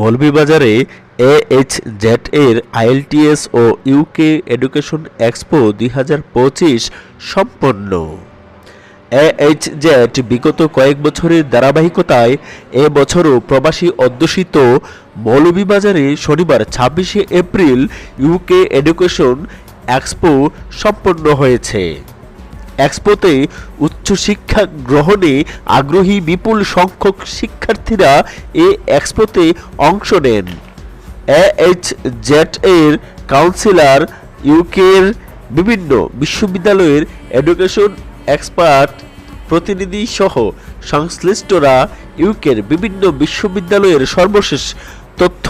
মৌলভীবাজারে A H Z এর IELTS ও UK education expo দুই হাজার পঁচিশ সম্পন্ন। এএইচ জেড বিগত কয়েক বছরের ধারাবাহিকতায় এ বছরও প্রবাসী অধ্যুষিত মৌলভীবাজারে শনিবার ছাব্বিশে এপ্রিল ইউকে এডুকেশন এক্সপো সম্পন্ন হয়েছে। এক্সপোতে উচ্চশিক্ষা গ্রহণে আগ্রহী বিপুল সংখ্যক শিক্ষার্থীরা এ এক্সপোতে অংশ নেন। এইচ জেড এর কাউন্সিলর ইউকের বিভিন্ন বিশ্ববিদ্যালয়ের এডুকেশন এক্সপার্ট প্রতিনিধি সহ সংশ্লিষ্টরা ইউকের বিভিন্ন বিশ্ববিদ্যালয়ের সর্বশেষ তথ্য,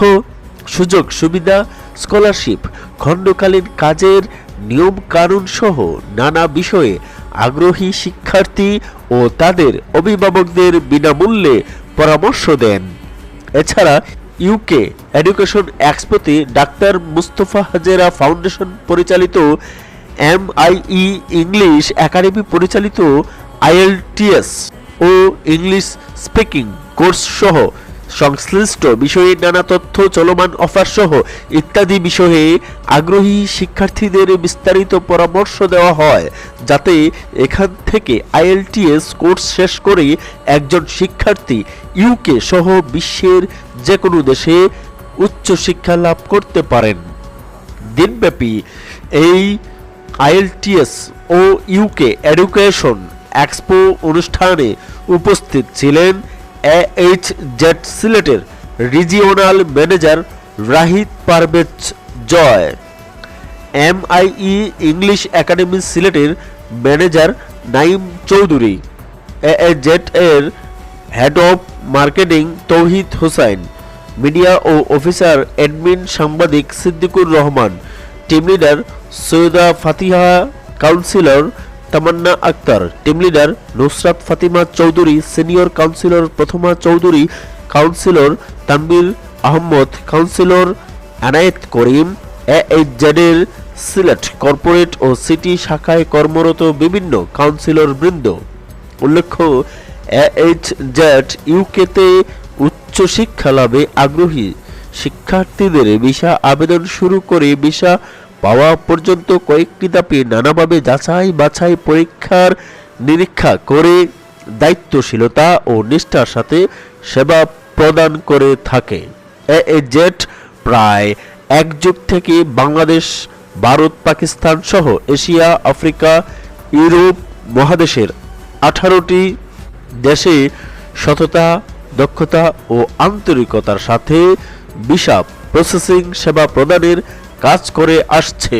সুযোগ, সুবিধা, স্কলারশিপ, খণ্ডকালীন কাজের নিয়ম কানুন সহ নানা বিষয়ে আগ্রহী শিক্ষার্থী ও তাদের অভিভাবকদের বিনামূল্যে পরামর্শ দেন। এছাড়া ইউকে এডুকেশন এক্সপোতে ডাক্তার মুস্তফা হাজেরা ফাউন্ডেশন পরিচালিত M M I I English academy পরিচালিত আইএলটিএস ও ইংলিশ স্পিকিং কোর্স সহ সংশ্লিষ্ট বিষয়ে নানা তথ্য, চলমান অফার সহ ইত্যাদি বিষয়ে আগ্রহী শিক্ষার্থীদের বিস্তারিত পরামর্শ দেওয়া হয়, যাতে এখান থেকে আইএলটিএস কোর্স শেষ করে একজন শিক্ষার্থী ইউকে সহ বিশ্বের যে কোনো দেশে উচ্চশিক্ষা লাভ করতে পারেন। দিনব্যাপী এই আইএলটিএস ও ইউকে এডুকেশন এক্সপো অনুষ্ঠানে উপস্থিত ছিলেন এইচ জেড সিলেটের regional manager Rahid Parvez Joy. M M I I English academy সিলেটের ম্যানেজার নাইম চৌধুরী। জেড এর head of marketing Tauhid Hossain. Media O officer admin সাংবাদিক Siddiqur Rahman. Team leader Syeda Fatiha, counsellor Tamanna Akter, team leader Nusrat Fatima Chowdhury, senior counsellor Prothoma Chowdhury, counsellor Tanvir Ahmed, counsellor Anayet Karim এর Sylhet corporate ও city শাখায় কর্মরত বিভিন্ন councillor বৃন্দ। উল্লেখ্য H Z ইউকেতে উচ্চশিক্ষা লাভে আগ্রহী শিক্ষার্থীদের ভিসা আবেদন শুরু করে ভিসা পাওয়া পর্যন্ত কয়েকটি ধাপে নানাভাবে যাচাই বাছাই পরীক্ষার নিরীক্ষা করে দায়িত্বশীলতা ও নিষ্ঠার সাথে সেবা প্রদান করে থাকে। জেট প্রায় এক যুগ থেকে বাংলাদেশ, ভারত, পাকিস্তান সহ এশিয়া, আফ্রিকা, ইউরোপ মহাদেশের আঠারোটি দেশে সততা, দক্ষতা ও আন্তরিকতার সাথে বিশাপ প্রসেসিং সেবা প্রদানের কাজ করে আসছে।